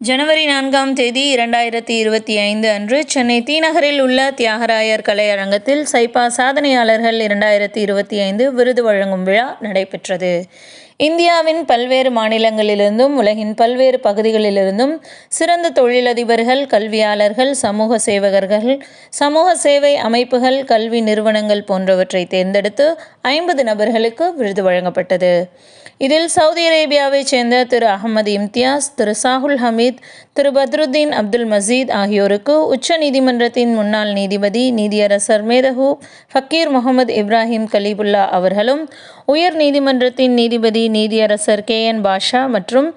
ஜனவரி நான்காம் தேதி இரண்டாயிரத்தி இருபத்தி ஐந்து அன்று சென்னை தீநகரில் உள்ள தியாகராயர் கலையரங்கத்தில் சைபா சாதனையாளர்கள் இரண்டாயிரத்தி இருபத்தி ஐந்து விருது வழங்கும் விழா நடைபெற்றது. இந்தியாவின் பல்வேறு மாநிலங்களிலிருந்தும் உலகின் பல்வேறு பகுதிகளிலிருந்தும் சிறந்த தொழிலதிபர்கள் கல்வியாளர்கள் சமூக சேவகர்கள் சமூக சேவை அமைப்புகள் கல்வி நிறுவனங்கள் போன்றவற்றை தேர்ந்தெடுத்து ஐம்பது நபர்களுக்கு விருது வழங்கப்பட்டது. இதில் சவுதி அரேபியாவைச் சேர்ந்த திரு அகமது இம்தியாஸ் திரு சாகுல் ஹமீத் திரு பத்ருத்தீன் அப்துல் மசீத் ஆகியோருக்கு உச்ச நீதிமன்றத்தின் முன்னாள் நீதிபதி நீதியரசர் மேதகு ஃபக்கீர் முகமது இப்ராஹிம் கலீபுல்லா அவர்களும் உயர் நீதிமன்றத்தின் நீதிபதி நீதியரசர் கே என் பாஷா மற்றும்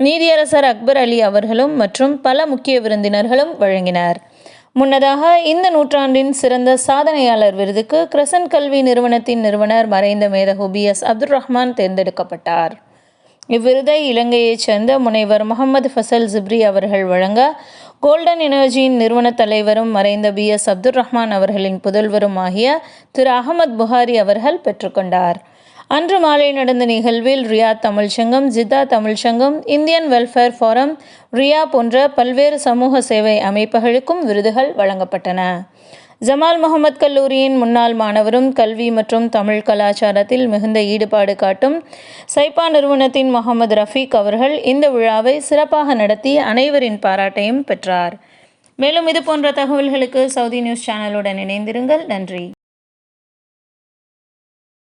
நீதியரசர் அக்பர் அலி அவர்களும் மற்றும் பல முக்கிய விருந்தினர்களும் வழங்கினர். முன்னதாக இந்த நூற்றாண்டின் சிறந்த சாதனையாளர் விருதுக்கு கிரசன் கல்வி நிறுவனத்தின் நிறுவனர் மறைந்த மேதகு பி. எஸ். அப்துல் ரஹ்மான் தேர்ந்தெடுக்கப்பட்டார். இவ்விருதை இலங்கையைச் சேர்ந்த முனைவர் முகமது ஃபசல் ஜிப்ரி அவர்கள் வழங்க கோல்டன் எனர்ஜியின் நிறுவன தலைவரும் மறைந்த பி. எஸ். அப்துல் ரஹ்மான் அவர்களின் புதல்வரும் ஆகிய திரு. அகமது புகாரி அவர்கள் பெற்றுக்கொண்டார். அன்று மாலை நடந்த நிகழ்வில் ரியாத் தமிழ்ச்சங்கம் ஜித்தா தமிழ்ச்சங்கம் இந்தியன் வெல்ஃபேர் ஃபோரம் ரியா போன்ற பல்வேறு சமூக சேவை அமைப்புகளுக்கும் விருதுகள் வழங்கப்பட்டன. ஜமால் முகமது கல்லூரியின் முன்னாள் மாணவரும் கல்வி மற்றும் தமிழ் கலாச்சாரத்தில் மிகுந்த ஈடுபாடு காட்டும் சைபா நிறுவனத்தின் முகமது ரஃபீக் அவர்கள் இந்த விழாவை சிறப்பாக நடத்தி அனைவரின் பாராட்டையும் பெற்றார். மேலும் இது போன்ற தகவல்களுக்கு சவுதி நியூஸ் சேனலுடன் இணைந்திருங்கள். நன்றி.